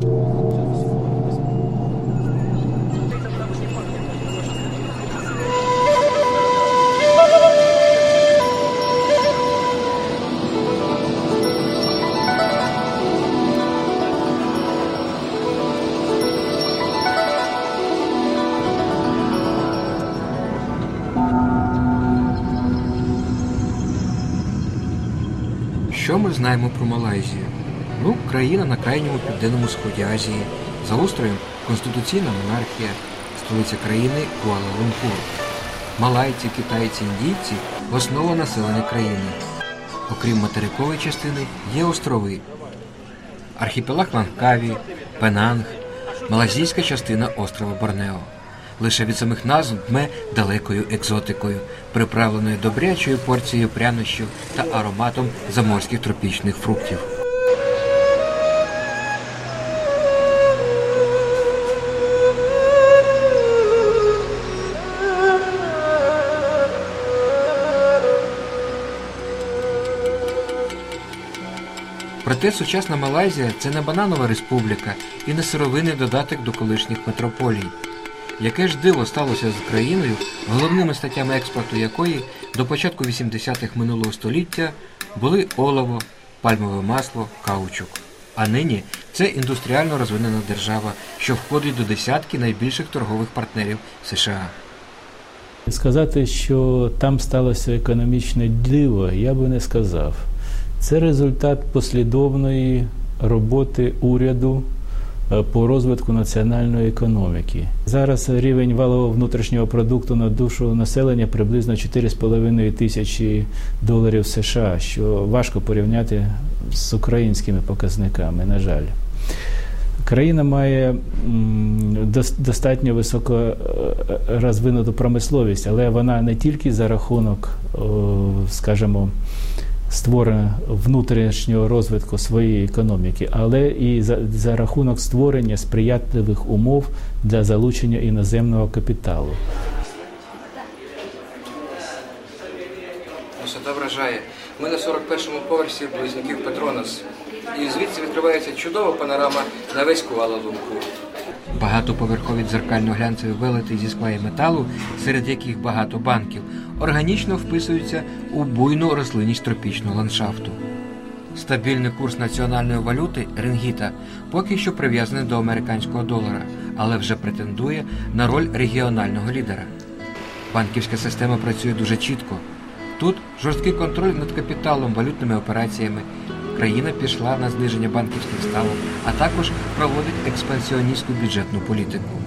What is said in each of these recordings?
Що ми знаємо про Малайзію? Ну, країна на крайньому південному сході Азії, за устроєм конституційна монархія, столиця країни Куала-Лумпур. Малайці, китайці, індійці основа населення країни. Окрім материкової частини, є острови. Архіпелаг Лангкаві, Пенанг, малазійська частина острова Борнео. Лише від самих назв дме далекою екзотикою, приправленою добрячою порцією прянощів та ароматом заморських тропічних фруктів. Проте сучасна Малайзія це не бананова республіка і не сировинний додаток до колишніх метрополій. Яке ж диво сталося з країною, головними статтями експорту якої до початку 80-х минулого століття були олово, пальмове масло, каучук. А нині це індустріально розвинена держава, що входить до десятки найбільших торгових партнерів США. Сказати, що там сталося економічне диво, я би не сказав. Це результат послідовної роботи уряду е, по розвитку національної економіки. Зараз рівень валового внутрішнього продукту на душу населення приблизно 4,5 тисячі доларів США, що важко порівняти з українськими показниками, на жаль. Країна має достатньо високо е, е, розвинуту промисловість, але вона не тільки за рахунок, скажімо, створення внутрішнього розвитку своєї економіки, але і за, за рахунок створення сприятливих умов для залучення іноземного капіталу. Висота вражає. Ми на 41-му поверсі близнюків Петронас. І звідси відкривається чудова панорама на весь Куала-Лумпур. Багатоповерхові дзеркально-глянцеві велети зі скла і металу, серед яких багато банків, органічно вписуються у буйну рослинність тропічного ландшафту. Стабільний курс національної валюти рингіта поки що прив'язаний до американського долара, але вже претендує на роль регіонального лідера. Банківська система працює дуже чітко. Тут жорсткий контроль над капіталом, валютними операціями. Країна пішла на зниження банківських ставок, а також проводить експансіоністську бюджетну політику.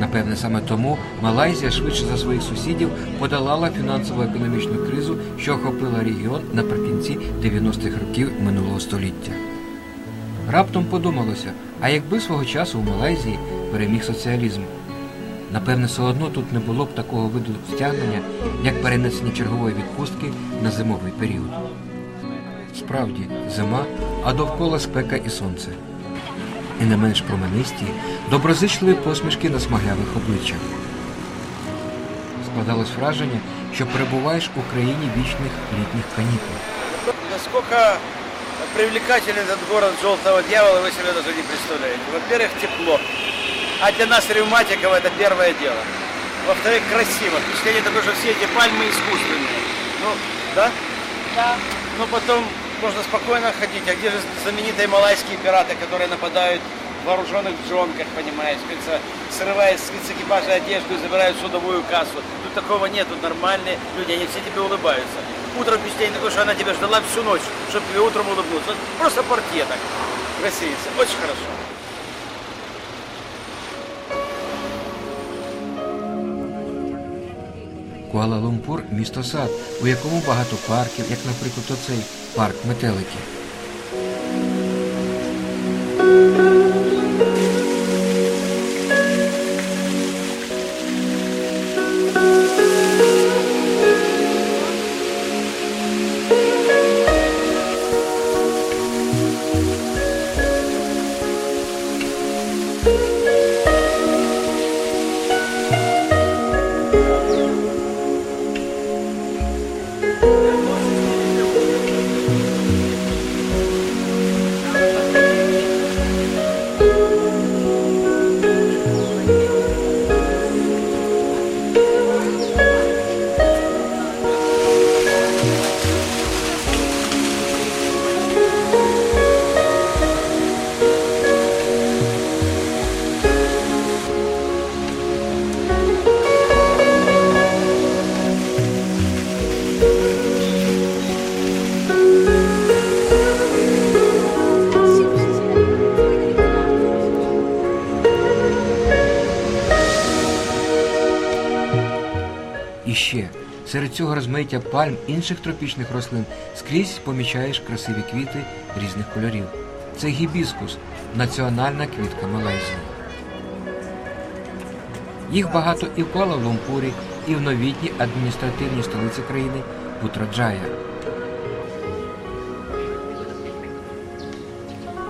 Напевне, саме тому Малайзія швидше за своїх сусідів подолала фінансово-економічну кризу, що охопила регіон наприкінці 90-х років минулого століття. Раптом подумалося, а якби свого часу у Малайзії переміг соціалізм? Напевне, все одно тут не було б такого виду стягнення, як перенесення чергової відпустки на зимовий період. Справді, зима, а довкола спека і сонце. І не менш променисті, доброзичливі посмішки на смаглявих обличчях. Складалось враження, що перебуваєш у країні вічних літніх канікул. Насколько привлекателен этот город Желтого Дьявола, вы себе даже не представляете. Во-первых, тепло. А для нас, ревматиков, это первое дело. Во-вторых, красиво. Впечатление такое, что все эти пальмы искусственные. Ну, да? Да. Но потом можно спокойно ходить. А где же знаменитые малайские пираты, которые нападают в вооруженных джонках, понимаешь, говорится, срывая с экипажа одежду и забирают судовую кассу. Тут такого нет, тут нормальные люди, они все тебе улыбаются. Утром впечатление такое, что она тебя ждала всю ночь, чтобы тебе утром улыбнуться. Просто портье так. Красивица. Очень хорошо. Куала-Лумпур місто сад, у якому багато парків, як, наприклад, оцей парк метелики. Серед цього розмаїття пальм інших тропічних рослин скрізь помічаєш красиві квіти різних кольорів. Це гібіскус, національна квітка Малайзії. Їх багато і в Куала-Лумпурі, і в новітній адміністративній столиці країни Путраджая.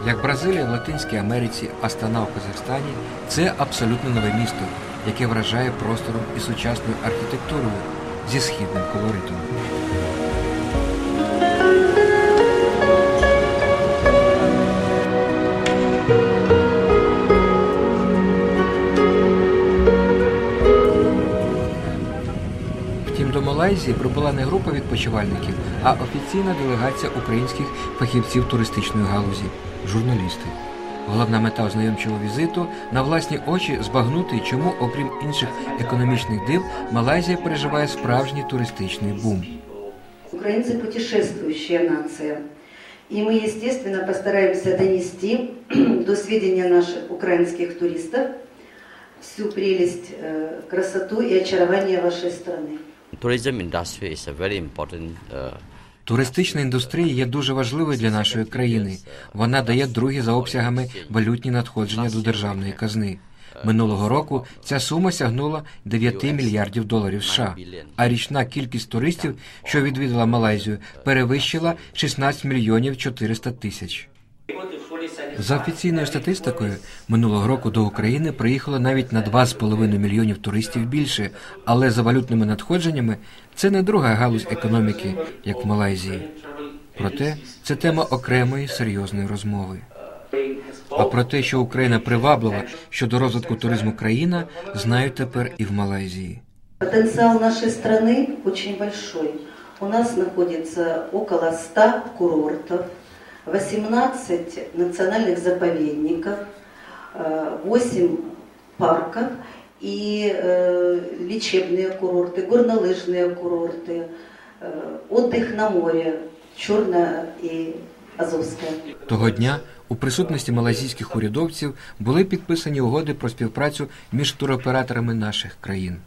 Як Бразилія в Латинській Америці, Астана в Казахстані це абсолютно нове місто, яке вражає простором і сучасною архітектурою зі східним колоритом. Втім, до Малайзії прибула не група відпочивальників, а офіційна делегація українських фахівців туристичної галузі журналісти. Головна мета ознайомчого візиту на власні очі збагнути, чому, окрім інших економічних див, Малайзія переживає справжній туристичний бум. Украинцы путешествующая нация. И мы, естественно, постараемся донести до сведения наших украинских туристов всю прелесть, э, красоту и очарование вашей страны. tourism industry is a very important uh, Туристична індустрія є дуже важливою для нашої країни. Вона дає другі за обсягами валютні надходження до державної казни. Минулого року ця сума сягнула 9 мільярдів доларів США, а річна кількість туристів, що відвідала Малайзію, перевищила 16 мільйонів 400 тисяч. За офіційною статистикою, минулого року до України приїхало навіть на 2,5 мільйонів туристів більше, але за валютними надходженнями це не друга галузь економіки, як в Малайзії. Проте це тема окремої серйозної розмови. А про те, що Україна приваблива щодо розвитку туризму країна, знають тепер і в Малайзії. Потенциал нашей страны очень большой. У нас находится около 100 курортов, 18 национальных заповедников, э, 8 парков и э, лечебные курорты, горнолыжные курорты, э, отдых на море, Черное и Азовское. Того дня у присутності малазійських урядовців були підписані угоди про співпрацю між туроператорами наших країн.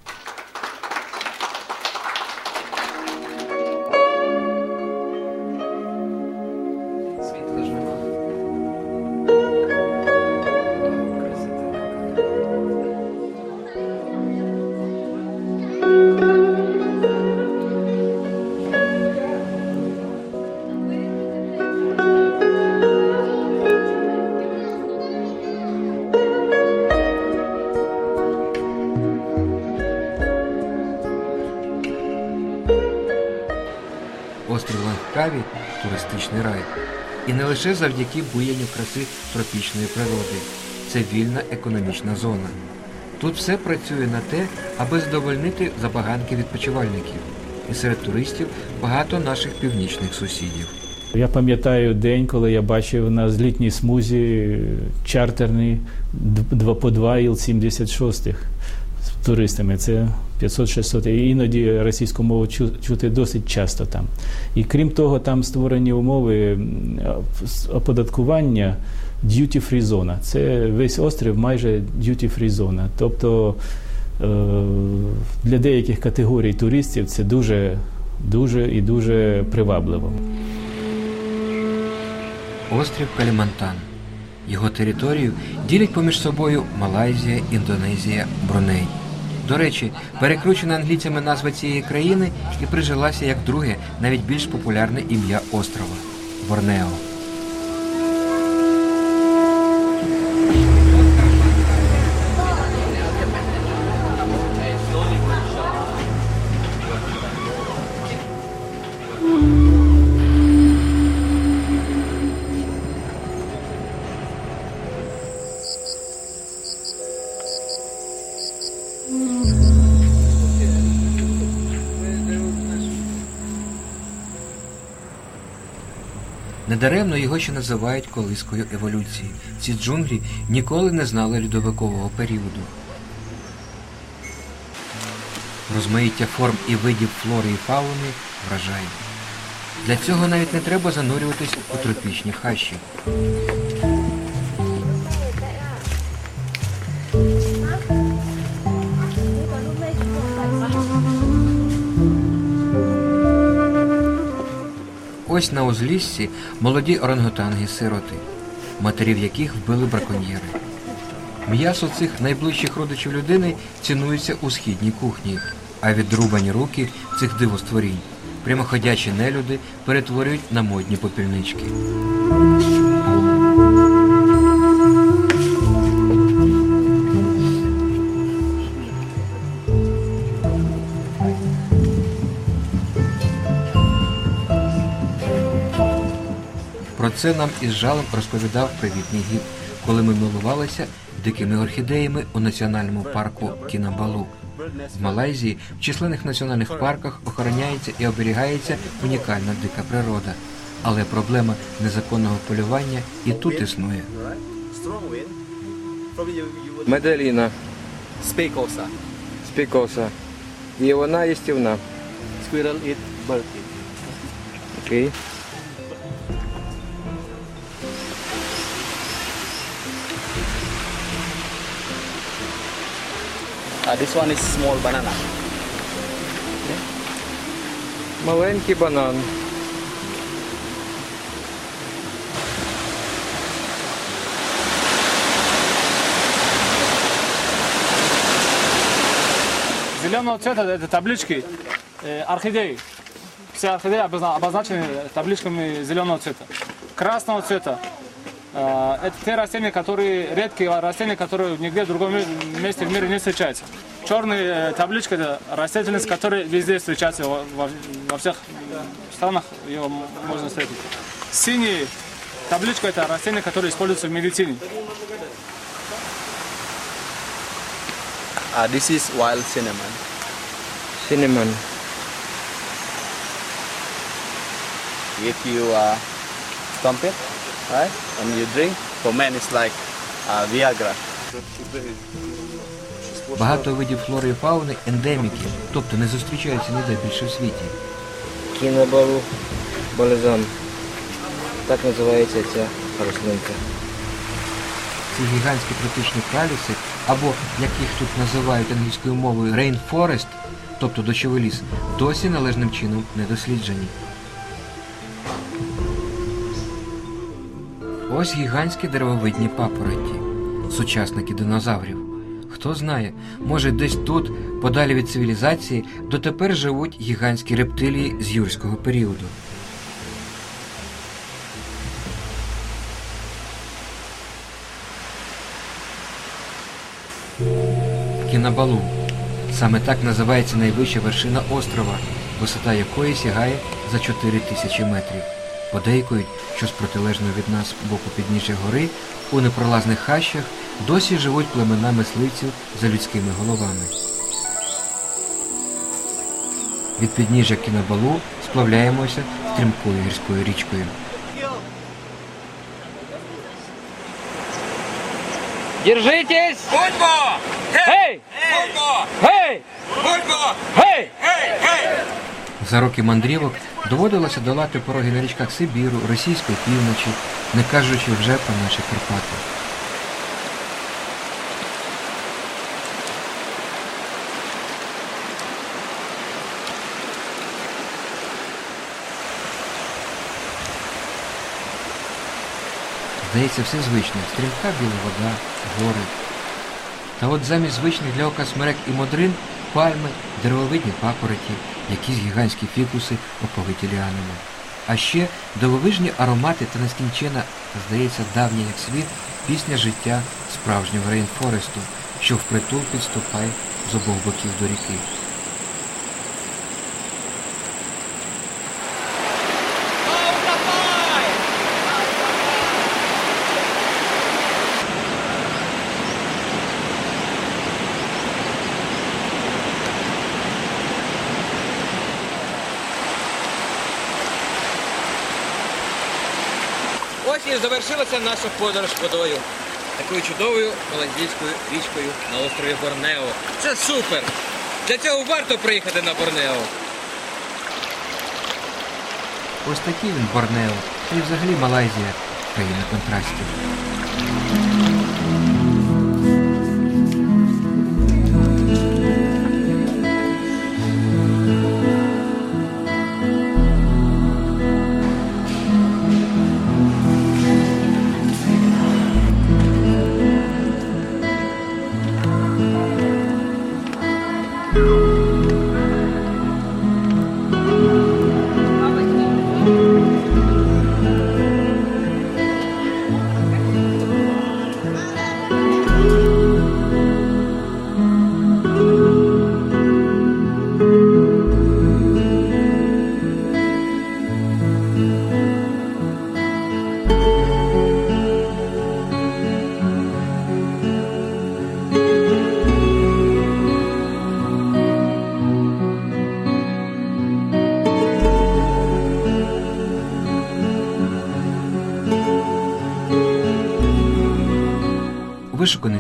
Острів Лангкаві – туристичний рай. І не лише завдяки буянню краси тропічної природи. Це вільна економічна зона. Тут все працює на те, аби задовольнити забаганки відпочивальників. І серед туристів багато наших північних сусідів. Я пам'ятаю день, коли я бачив на злітній смузі чартерний 2 по 2 Іл-76 з туристами. Це 500-600. І іноді російську мову чути досить часто там. І крім того, там створені умови оподаткування duty-free зона. Це весь острів майже duty-free зона. Тобто е, для деяких категорій туристів це дуже, дуже і дуже привабливо. Острів Калімантан. Його територію ділять поміж собою Малайзія, Індонезія, Бруней. До речі, перекручена англійцями назва цієї країни і прижилася як друге, навіть більш популярне ім'я острова Борнео. Недаремно його ще називають колискою еволюції. Ці джунглі ніколи не знали льодовикового періоду. Розмаїття форм і видів флори і фауни вражає. Для цього навіть не треба занурюватись у тропічні хащі. Ось на узліссі молоді орангутанги-сироти, матерів яких вбили браконьєри. М'ясо цих найближчих родичів людини цінується у східній кухні, а відрубані руки цих дивостворінь, прямоходячі нелюди перетворюють на модні попільнички. Про це нам із жалем розповідав привітний гід, коли ми милувалися дикими орхідеями у національному парку Кінабалу. В Малайзії в численних національних парках охороняється і оберігається унікальна дика природа. Але проблема незаконного полювання і тут існує. Меделіна, Speakosa. спікоса. І вона їстівна. Squirrel eat, bird eat. Окей. Uh, this one is small banana. Маленький банан. Зеленого цвета это таблички э, орхидеи. Все орхидеи обозна- обозначены табличками зеленого цвета. Красного цвета это те растения, которые редкие растения, которые нигде в другом ме- месте в мире не встречаются. Черная э, табличка это растительность, которая везде встречается во, во- всех странах ее можно встретить. Синий табличка это растение, которое используется в медицине. Uh, this is wild cinnamon. Cinnamon. If you uh, stomp it, right, and you drink, for men it's like uh, Viagra. Багато видів флори і фауни ендеміки, тобто не зустрічаються ніде більше в світі. Кінабалу балезан. Так називається ця рослинка. Ці гігантські тропічні каліси, або як їх тут називають англійською мовою rainforest, тобто дощовий ліс, досі належним чином не досліджені. Ось гігантські деревовидні папороті, сучасники динозаврів. Хто знає, може десь тут, подалі від цивілізації, дотепер живуть гігантські рептилії з юрського періоду. Кінабалу. Саме так називається найвища вершина острова, висота якої сягає за 4 тисячі метрів. Подейкують, що з протилежного від нас боку підніжжя гори у непролазних хащах досі живуть племена мисливців за людськими головами. Від підніжжя Кінабалу сплавляємося стрімкою гірською річкою. Держитесь! Бульбо! Эй! Бульбо! Эй! Бульбо! Эй! За роки мандрівок доводилося долати пороги на річках Сибіру, російської півночі, не кажучи вже про наші Карпати. Здається, все звичне. Стрімка біла вода, гори. Та от замість звичних для ока смерек і модрин пальми, деревовидні папороті, якісь гігантські фікуси, оповиті ліанами. А ще дивовижні аромати та нескінчена, здається, давня як світ, пісня життя справжнього рейнфоресту, що впритул підступає з обох боків до ріки. Ось і завершилася наша подорож водою. Такою чудовою голландською річкою на острові Борнео. Це супер! Для цього варто приїхати на Борнео. Ось такий він Борнео. І взагалі Малайзія країна контрастів.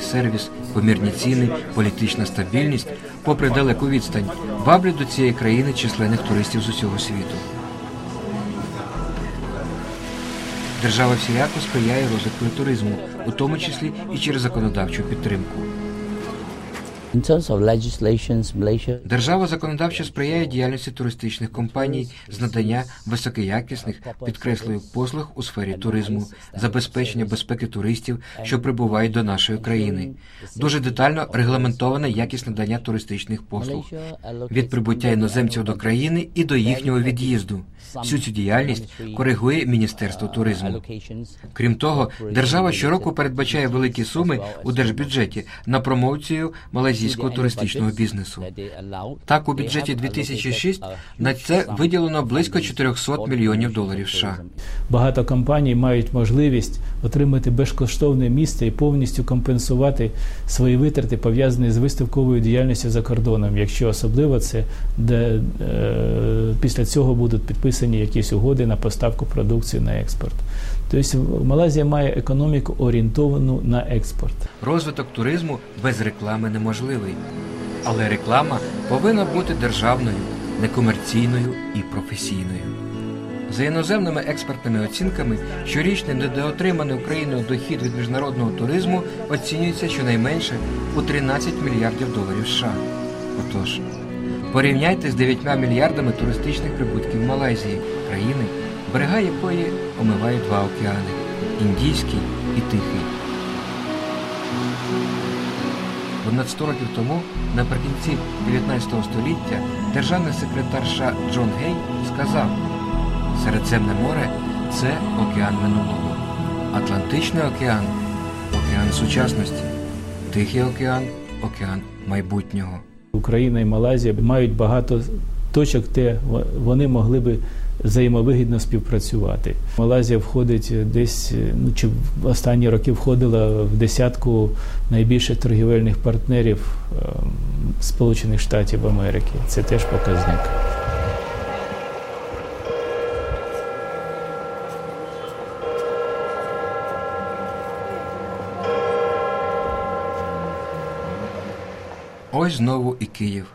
Сервіс, помірні ціни, політична стабільність, попри далеку відстань, ваблять до цієї країни численних туристів з усього світу. Держава всіляко сприяє розвитку туризму, у тому числі і через законодавчу підтримку. Держава законодавчо сприяє діяльності туристичних компаній з надання високоякісних, підкреслюю, послуг у сфері туризму, забезпечення безпеки туристів, що прибувають до нашої країни. Дуже детально регламентоване якість надання туристичних послуг від прибуття іноземців до країни і до їхнього від'їзду. Всю цю діяльність коригує Міністерство туризму. Крім того, держава щороку передбачає великі суми у держбюджеті на промоцію малазійського туристичного бізнесу. Так, у бюджеті 2006 на це виділено близько 400 мільйонів доларів США. Багато компаній мають можливість отримати безкоштовне місце і повністю компенсувати свої витрати, пов'язані з виставковою діяльністю за кордоном, якщо особливо це де, е, після цього будуть підписані якісь угоди на поставку продукції на експорт. Тобто Малайзія має економіку орієнтовану на експорт. Розвиток туризму без реклами неможливий. Але реклама повинна бути державною, некомерційною і професійною. За іноземними експертними оцінками, щорічний недоотриманий Україною дохід від міжнародного туризму оцінюється щонайменше у 13 мільярдів доларів США. Отож, порівняйте з 9 мільярдами туристичних прибутків Малайзії, країни, берега якої омивають два океани Індійський і Тихий. Понад 100 років тому, наприкінці 19 століття, державний секретар США Джон Гей сказав: Середземне море це океан минулого, Атлантичний океан океан сучасності, Тихий океан океан майбутнього. Україна і Малайзія мають багато точок, де во- вони могли би взаємовигідно співпрацювати. Малайзія входить десь, ну чи в останні роки входила в десятку найбільших торгівельних партнерів ем, Сполучених Штатів Америки. Це теж показник. Ось знову і Київ.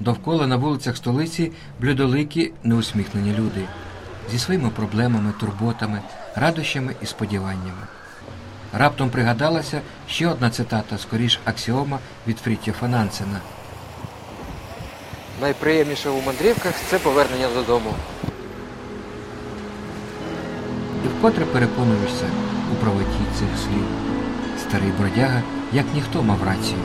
Довкола на вулицях столиці блюдоликі неусміхнені люди зі своїми проблемами, турботами, радощами і сподіваннями. Раптом пригадалася ще одна цитата, скоріш аксіома від Фрітьофа Нансена. Найприємніше у мандрівках це повернення додому. І вкотре переконуєшся у правоті цих слів. Старий бродяга, як ніхто мав рацію.